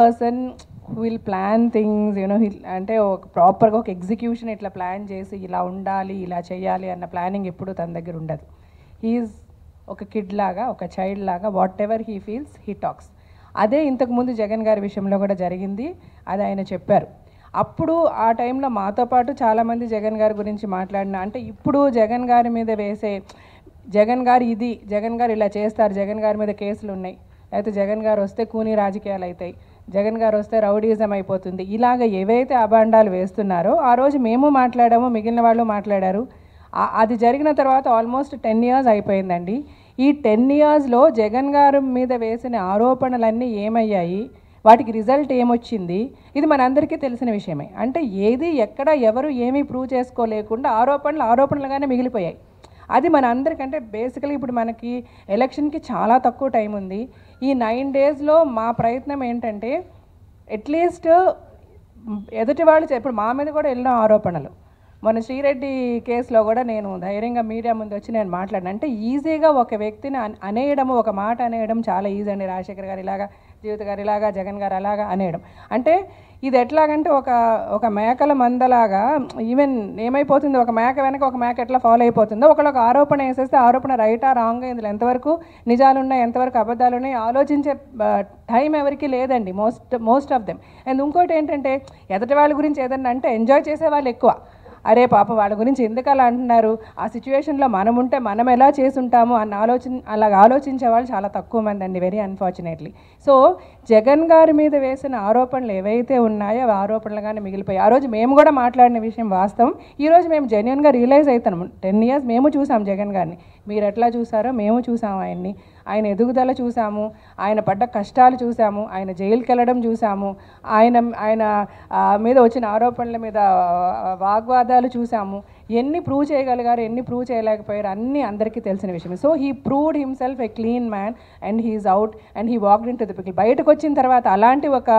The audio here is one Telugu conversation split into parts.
Person will plan things you know అంటే ఒక ప్రాపర్గా ఒక ఎగ్జిక్యూషన్ ఇట్లా ప్లాన్ చేసి ఇలా ఉండాలి ఇలా చేయాలి అన్న ప్లానింగ్ ఎప్పుడు తన దగ్గర ఉండదు. హీఈస్ ఒక కిడ్ లాగా ఒక చైల్డ్ లాగా whatever he feels he talks అదే ఇంతకుముందు జగన్ గారి విషయంలో కూడా జరిగింది అది ఆయన చెప్పారు. అప్పుడు ఆ టైంలో మాతో పాటు చాలామంది జగన్ గారి గురించి మాట్లాడిన అంటే ఇప్పుడు జగన్ గారి మీద వేసే జగన్ గారు ఇది జగన్ గారు ఇలా చేస్తారు జగన్ గారి మీద కేసులు ఉన్నాయి. అయితే జగన్ గారు వస్తే కూనీ రాజకీయాలు అవుతాయి. జగన్ గారు వస్తే రౌడీజం అయిపోతుంది. ఇలాగ ఏవైతే అభాండాలు వేస్తున్నారో ఆ రోజు మేము మాట్లాడాము మిగిలిన వాళ్ళు మాట్లాడారు. అది జరిగిన తర్వాత ఆల్మోస్ట్ టెన్ ఇయర్స్ అయిపోయిందండి. ఈ టెన్ ఇయర్స్లో జగన్ గారు మీద వేసిన ఆరోపణలన్నీ ఏమయ్యాయి? వాటికి రిజల్ట్ ఏమొచ్చింది? ఇది మనందరికీ తెలిసిన విషయమే. అంటే ఏది ఎక్కడ ఎవరు ఏమీ ప్రూవ్ చేసుకోలేకుండా ఆరోపణలు ఆరోపణలుగానే మిగిలిపోయాయి. అది మన అందరికంటే బేసికలీ ఇప్పుడు మనకి ఎలక్షన్కి చాలా తక్కువ టైం ఉంది. ఈ నైన్ డేస్లో మా ప్రయత్నం ఏంటంటే అట్లీస్ట్ ఎదుటి వాళ్ళు ఇప్పుడు మా మీద కూడా ఎన్నో ఆరోపణలు. మన శ్రీరెడ్డి కేసులో కూడా నేను ధైర్యంగా మీడియా ముందు వచ్చి నేను మాట్లాడిన. అంటే ఈజీగా ఒక వ్యక్తిని అనేయడం అనేయడము ఒక మాట అనేయడం చాలా ఈజీ అండి రాజశేఖర్ గారు. ఇలాగా జీవిత గారు ఇలాగా జగన్ గారు అలాగా అనేయడం. అంటే ఇది ఎట్లాగంటే ఒక ఒక మేకల మందలాగా ఈవెన్ ఏమైపోతుంది ఒక మేక వెనక ఒక మేక ఎట్లా ఫాలో అయిపోతుందో ఒకళ్ళు ఒక ఆరోపణ వేసేస్తే ఆరోపణ రైటా రాంగ్ ఇందులో ఎంతవరకు నిజాలు ఉన్నాయి ఎంతవరకు అబద్ధాలు ఉన్నాయి ఆలోచించే టైం ఎవరికి లేదండి most most of them. And ఇంకోటి ఏంటంటే ఎదుటి వాళ్ళ గురించి ఏదన్నా అంటే ఎంజాయ్ చేసే వాళ్ళు ఎక్కువ. అరే పాప వాళ్ళ గురించి ఎందుకు అలా అంటున్నారు? ఆ సిచ్యువేషన్లో మనం ఉంటే మనం ఎలా చేసుంటాము? అన్న ఆలోచన అలా ఆలోచించే వాళ్ళు చాలా తక్కువ మంది అండి వెరీ అన్ఫార్చునేట్లీ సో జగన్ గారి మీద వేసిన ఆరోపణలు ఏవైతే ఉన్నాయో అవి ఆరోపణలుగానే మిగిలిపోయాయి. ఆ రోజు మేము కూడా మాట్లాడిన విషయం వాస్తవం. ఈరోజు మేము జెన్యున్గా రియలైజ్ అవుతాము టెన్ ఇయర్స్ మేము చూసాం జగన్ గారిని. మీరు ఎట్లా చూసారో మేము చూసాము ఆయన్ని. ఆయన ఎదుగుదల చూసాము. ఆయన పడ్డ కష్టాలు చూసాము. ఆయన జైలుకి వెళ్ళడం చూసాము. ఆయన ఆయన మీద వచ్చిన ఆరోపణల మీద ఆ, వాగ్వాదాలు చూసాము ఎన్ని ప్రూవ్ చేయగలిగారు ఎన్ని ప్రూవ్ చేయలేకపోయారు అన్నీ అందరికీ తెలిసిన విషయం so he proved himself a clean man and he's out and he walked in to the people బయటకు వచ్చిన తర్వాత అలాంటి ఒక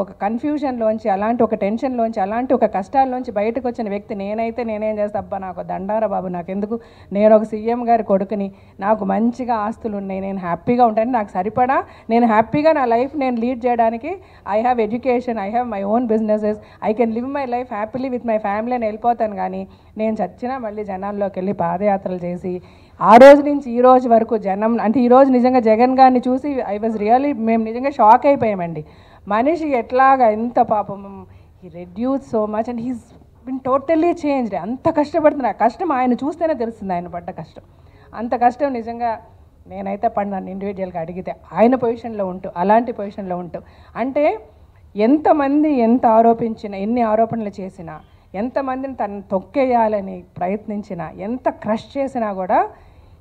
ఒక కన్ఫ్యూజన్లోంచి అలాంటి ఒక టెన్షన్లోంచి అలాంటి ఒక కష్టాల్లోంచి బయటకు వచ్చిన వ్యక్తి నేనైతే నేనేం చేస్తా అబ్బా నాకు దండారా బాబు నాకెందుకు? నేను ఒక సీఎం గారి కొడుకుని నాకు మంచిగా ఆస్తులు ఉన్నాయి నేను హ్యాపీగా ఉంటాను నాకు సరిపడా నేను హ్యాపీగా నా లైఫ్ నేను లీడ్ చేయడానికి I have education I have my own businesses I can live my life happily with my family అని వెళ్ళిపోతాను కానీ నేను చచ్చినా మళ్ళీ జనాల్లోకి వెళ్ళి పాదయాత్రలు చేసి ఆ రోజు నుంచి ఈ రోజు వరకు జనం అంటే ఈరోజు నిజంగా జగన్ గారిని చూసి ఐ వాజ్ రియల్లీ మేము నిజంగా షాక్ అయిపోయామండి. మనిషి ఎట్లాగా ఎంత పాపం? He reduce so much and he's been totally changed అంత కష్టపడుతున్నా. ఆ కష్టం ఆయన చూస్తేనే తెలుస్తుంది ఆయన పడ్డ కష్టం. అంత కష్టం నిజంగా నేనైతే పడినాను ఇండివిజువల్గా అడిగితే. ఆయన పొజిషన్లో ఉంటూ అలాంటి పొజిషన్లో ఉంటూ. అంటే ఎంతమంది ఎంత ఆరోపించినా ఎన్ని ఆరోపణలు చేసినా ఎంతమందిని తను తొక్కేయాలని ప్రయత్నించినా ఎంత క్రష్ చేసినా కూడా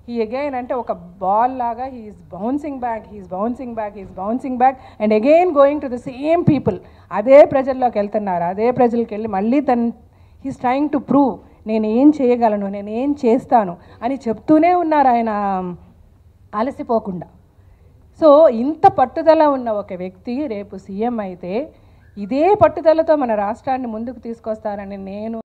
హీ అగైన్ అంటే ఒక బాల్ లాగా he's bouncing back he's bouncing back he's bouncing back and again going to the same people అదే ప్రజల్లోకి వెళ్తున్నారు. అదే ప్రజలకు వెళ్ళి మళ్ళీ తన్ హీస్ ట్రయింగ్ టు ప్రూవ్ నేను ఏం చేయగలను నేను ఏం చేస్తాను అని చెప్తూనే ఉన్నారు ఆయన అలసిపోకుండా. సో ఇంత పట్టుదల ఉన్న ఒక వ్యక్తి రేపు సీఎం అయితే ఇదే పట్టుదలతో మన రాష్ట్రాన్ని ముందుకు తీసుకొస్తారని నేను